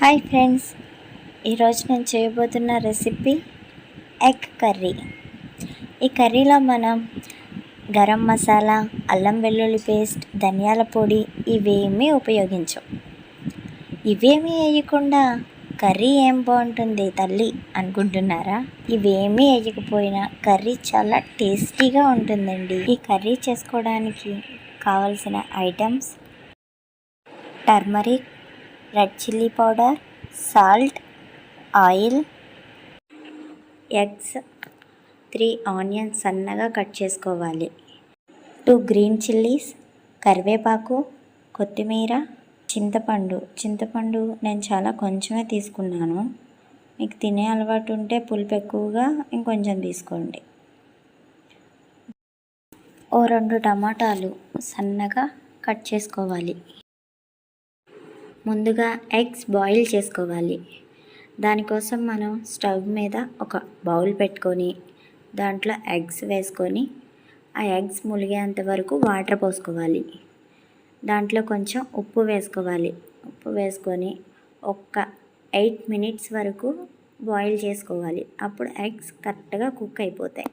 Hi friends. ఈరోజు నేను చేయబోతున్న రెసిపీ ఎగ్ కర్రీ. ఈ కర్రీలో మనం గరం మసాలా అల్లం వెల్లుల్లి పేస్ట్ ధనియాల పొడి ఇవేమీ ఉపయోగించం. ఇవేమీ వేయకుండా కర్రీ ఏం బాగుంటుంది తల్లి అనుకుంటున్నారా? ఇవేమీ వేయకపోయినా కర్రీ చాలా టేస్టీగా ఉంటుందండి. ఈ కర్రీ చేసుకోవడానికి కావలసిన items turmeric red chilli powder salt oil eggs three onions సన్నగా కట్ చేసుకోవాలి. టూ గ్రీన్ చిల్లీస్ కరివేపాకు కొత్తిమీర చింతపండు. చింతపండు నేను చాలా కొంచెమే తీసుకున్నాను. మీకు తినే అలవాటు ఉంటే పులుపు ఎక్కువగా ఇంకొంచెం తీసుకోండి. ఓ రెండు టమాటాలు సన్నగా కట్ చేసుకోవాలి. ముందుగా ఎగ్స్ బాయిల్ చేసుకోవాలి. దానికోసం మనం స్టవ్ మీద ఒక బౌల్ పెట్టుకొని దాంట్లో ఎగ్స్ వేసుకొని ఆ ఎగ్స్ ములిగేంత వరకు వాటర్ పోసుకోవాలి. దాంట్లో కొంచెం ఉప్పు వేసుకోవాలి. ఉప్పు వేసుకొని ఒక్క ఎయిట్ మినిట్స్ వరకు బాయిల్ చేసుకోవాలి. అప్పుడు ఎగ్స్ కరెక్ట్గా కుక్ అయిపోతాయి.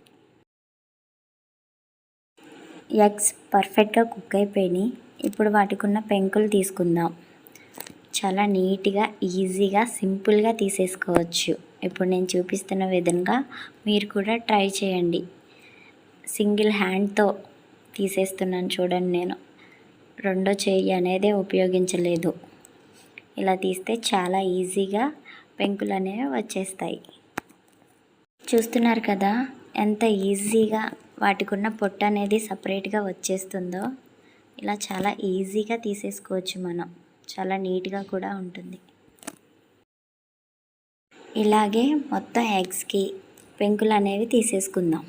ఎగ్స్ పర్ఫెక్ట్గా కుక్ అయిపోయినాయి. ఇప్పుడు వాటికి ఉన్న పెంకులు తీసుకుందాం. చాలా నీట్గా ఈజీగా సింపుల్గా తీసేసుకోవచ్చు. ఇప్పుడు నేను చూపిస్తున్న విధంగా మీరు కూడా ట్రై చేయండి. సింగిల్ హ్యాండ్తో తీసేస్తున్నాను చూడండి నేను. రెండో చేయి అనేది ఉపయోగించలేదు. ఇలా తీస్తే చాలా ఈజీగా పెంకులు అనేవి వచ్చేస్తాయి. చూస్తున్నారు కదా ఎంత ఈజీగా వాటికున్న పొట్టు అనేది సపరేట్గా వచ్చేస్తుందో. ఇలా చాలా ఈజీగా తీసేసుకోవచ్చు మనం. చాలా నీట్గా కూడా ఉంటుంది. ఇలాగే మొత్తం ఎగ్స్కి పెంకులు అనేవి తీసేసుకుందాం.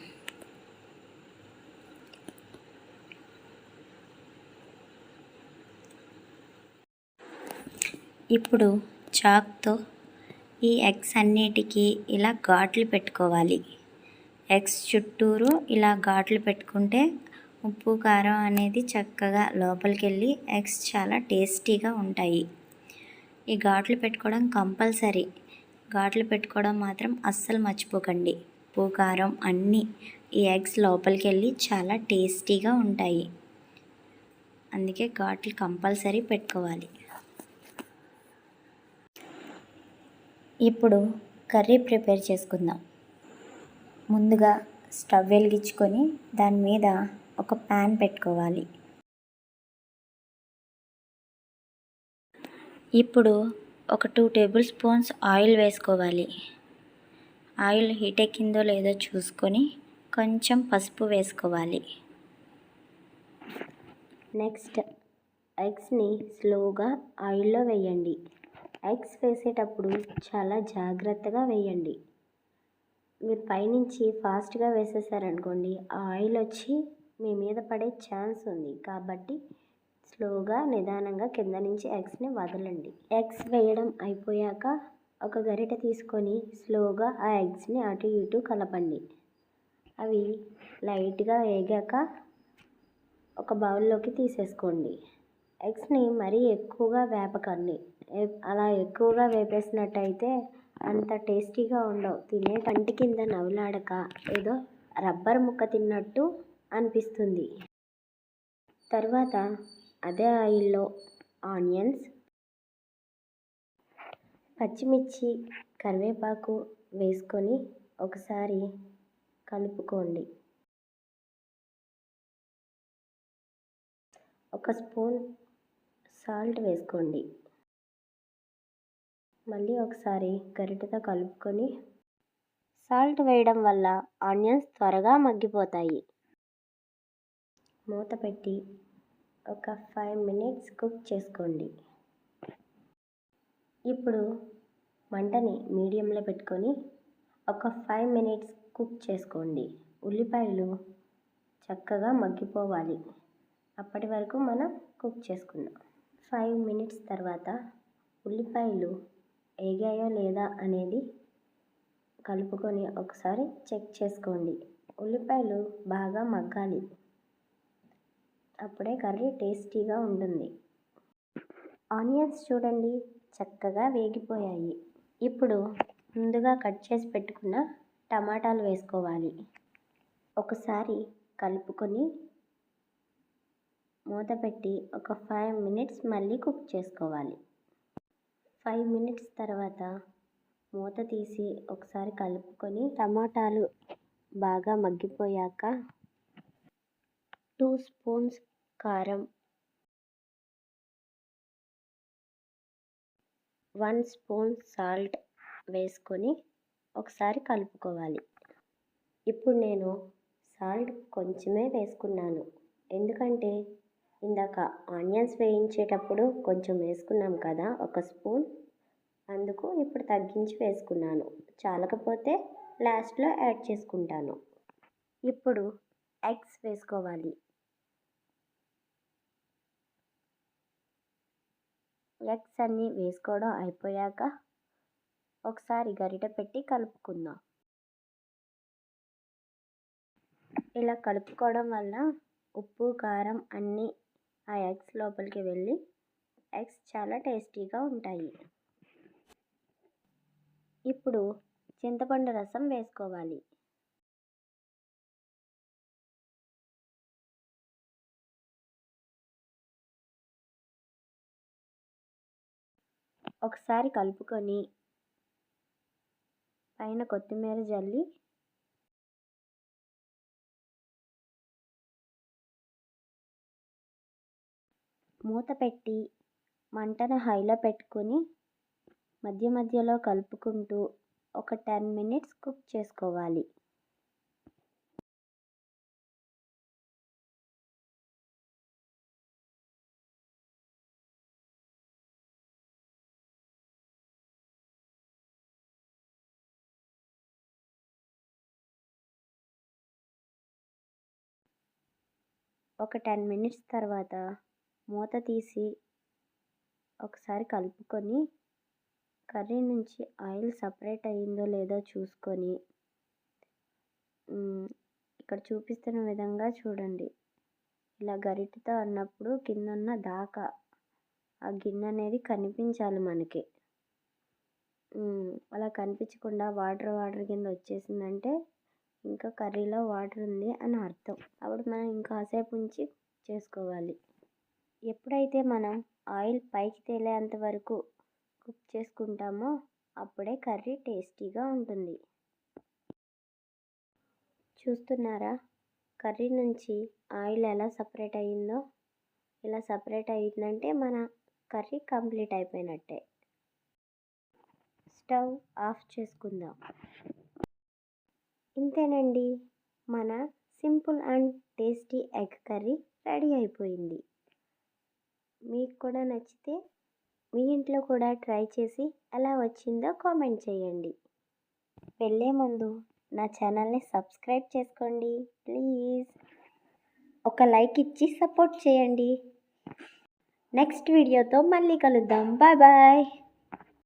ఇప్పుడు చాక్తో ఈ ఎగ్స్ అన్నిటికీ ఇలా ఘాట్లు పెట్టుకోవాలి. ఎగ్స్ చుట్టూరు ఇలా ఘాట్లు పెట్టుకుంటే ఉప్పు కారం అనేది చక్కగా లోపలికి వెళ్ళి ఎగ్స్ చాలా టేస్టీగా ఉంటాయి. ఈ ఘాట్లు పెట్టుకోవడం కంపల్సరీ. ఘాట్లు పెట్టుకోవడం మాత్రం అస్సలు మర్చిపోకండి. ఉప్పు కారం అన్నీ ఈ ఎగ్స్ లోపలికి వెళ్ళి చాలా టేస్టీగా ఉంటాయి. అందుకే ఘాట్లు కంపల్సరీ పెట్టుకోవాలి. ఇప్పుడు కర్రీ ప్రిపేర్ చేసుకుందాం. ముందుగా స్టవ్ వెలిగించుకొని దాని మీద ఒక ప్యాన్ పెట్టుకోవాలి. ఇప్పుడు ఒక టూ టేబుల్ స్పూన్స్ ఆయిల్ వేసుకోవాలి. ఆయిల్ హీట్ ఎక్కిందో లేదో చూసుకొని కొంచెం పసుపు వేసుకోవాలి. నెక్స్ట్ ఎగ్స్ని స్లోగా ఆయిల్లో వేయండి. ఎగ్స్ వేసేటప్పుడు చాలా జాగ్రత్తగా వేయండి. మీరు పైనుంచి ఫాస్ట్గా వేసేసారనుకోండి ఆ ఆయిల్ వచ్చి మీ మీద పడే ఛాన్స్ ఉంది. కాబట్టి స్లోగా నిదానంగా కింద నుంచి ఎగ్స్ని వదలండి. ఎగ్స్ వేయడం అయిపోయాక ఒక గరిట తీసుకొని స్లోగా ఆ ఎగ్స్ని అటు ఇటు కలపండి. అవి లైట్గా వేగాక ఒక బౌల్లోకి తీసేసుకోండి. ఎగ్స్ని మరీ ఎక్కువగా వేపకండి. అలా ఎక్కువగా వేపేసినట్టయితే అంత టేస్టీగా ఉండవు. తినే కంటి కింద నవ్వులాడక ఏదో రబ్బర్ ముక్క తిన్నట్టు అనిపిస్తుంది. తర్వాత అదే ఆయిల్లో ఆనియన్స్ పచ్చిమిర్చి కరివేపాకు వేసుకొని ఒకసారి కలుపుకోండి. ఒక స్పూన్ సాల్ట్ వేసుకోండి. మళ్ళీ ఒకసారి గరిటెతో కలుపుకొని సాల్ట్ వేయడం వల్ల ఆనియన్స్ త్వరగా మగ్గిపోతాయి. మూత పెట్టి ఒక ఫైవ్ మినిట్స్ కుక్ చేసుకోండి. ఇప్పుడు మంటని మీడియంలో పెట్టుకొని ఒక ఫైవ్ మినిట్స్ కుక్ చేసుకోండి. ఉల్లిపాయలు చక్కగా మగ్గిపోవాలి. అప్పటి వరకు మనం కుక్ చేసుకుందాం. ఫైవ్ మినిట్స్ తర్వాత ఉల్లిపాయలు ఏగాయో లేదా అనేది కలుపుకొని ఒకసారి చెక్ చేసుకోండి. ఉల్లిపాయలు బాగా మగ్గాలి. అప్పుడే కర్రీ టేస్టీగా ఉంటుంది. ఆనియన్స్ చూడండి చక్కగా వేగిపోయాయి. ఇప్పుడు ముందుగా కట్ చేసి పెట్టుకున్న టమాటాలు వేసుకోవాలి. ఒకసారి కలుపుకొని మూత పెట్టి ఒక ఫైవ్ మినిట్స్ మళ్ళీ కుక్ చేసుకోవాలి. ఫైవ్ మినిట్స్ తర్వాత మూత తీసి ఒకసారి కలుపుకొని టమాటాలు బాగా మగ్గిపోయాక టూ స్పూన్స్ కారం. వన్ స్పూన్ సాల్ట్ వేసుకొని ఒకసారి కలుపుకోవాలి. ఇప్పుడు నేను సాల్ట్ కొంచెమే వేసుకున్నాను. ఎందుకంటే ఇందాక ఆనియన్స్ వేయించేటప్పుడు కొంచెం వేసుకున్నాం కదా ఒక స్పూన్. అందుకు ఇప్పుడు తగ్గించి వేసుకున్నాను. చాలకపోతే లాస్ట్లో యాడ్ చేసుకుంటాను. ఇప్పుడు ఎగ్స్ వేసుకోవాలి. ఎగ్స్ అన్నీ వేసుకోవడం అయిపోయాక ఒకసారి గరిట పెట్టి కలుపుకుందాం. ఇలా కలుపుకోవడం వల్ల ఉప్పు కారం అన్నీ ఆ ఎగ్స్ లోపలికి వెళ్ళి ఎగ్స్ చాలా టేస్టీగా ఉంటాయి. ఇప్పుడు చింతపండు రసం వేసుకోవాలి. ఒకసారి కలుపుకొని పైన కొత్తిమీర జల్లి మూత పెట్టి మంటను హైలో పెట్టుకొని మధ్య మధ్యలో కలుపుకుంటూ ఒక టెన్ మినిట్స్ కుక్ చేసుకోవాలి. ఒక టెన్ మినిట్స్ తర్వాత మూత తీసి ఒకసారి కలుపుకొని కర్రీ నుంచి ఆయిల్ సపరేట్ అయ్యిందో లేదో చూసుకొని ఇక్కడ చూపిస్తున్న విధంగా చూడండి. ఇలా గరిటతో అన్నప్పుడు కింద ఉన్న దాకా ఆ గిన్నె అనేది కనిపించాలి మనకి. అలా కనిపించకుండా వాటర్ వాటర్ కింద వచ్చేసిందంటే ఇంకా కర్రీలో వాటర్ ఉంది అని అర్థం. అప్పుడు మనం ఇంకాసేపు ఉంచి చేసుకోవాలి. ఎప్పుడైతే మనం ఆయిల్ పైకి తేలేంత వరకు కుక్ చేసుకుంటామో అప్పుడే కర్రీ టేస్టీగా ఉంటుంది. చూస్తున్నారా? కర్రీ నుంచి ఆయిల్ ఎలా సపరేట్ అయ్యిందో ఇలా సపరేట్ అయ్యిందంటే మన కర్రీ కంప్లీట్ అయిపోయినట్టే. స్టవ్ ఆఫ్ చేసుకుందాం. ఇంతేనండి. మన simple and tasty egg curry ready అయిపోయింది. మీకు కూడా నచ్చితే మీ ఇంట్లో కూడా ట్రై చేసి ఎలా వచ్చిందో కామెంట్ చేయండి. వెళ్ళే ముందు నా ఛానల్ని సబ్స్క్రైబ్ చేసుకోండి ప్లీజ్. ఒక లైక్ ఇచ్చి సపోర్ట్ చేయండి. నెక్స్ట్ వీడియోతో మళ్ళీ కలుద్దాం. Bye bye.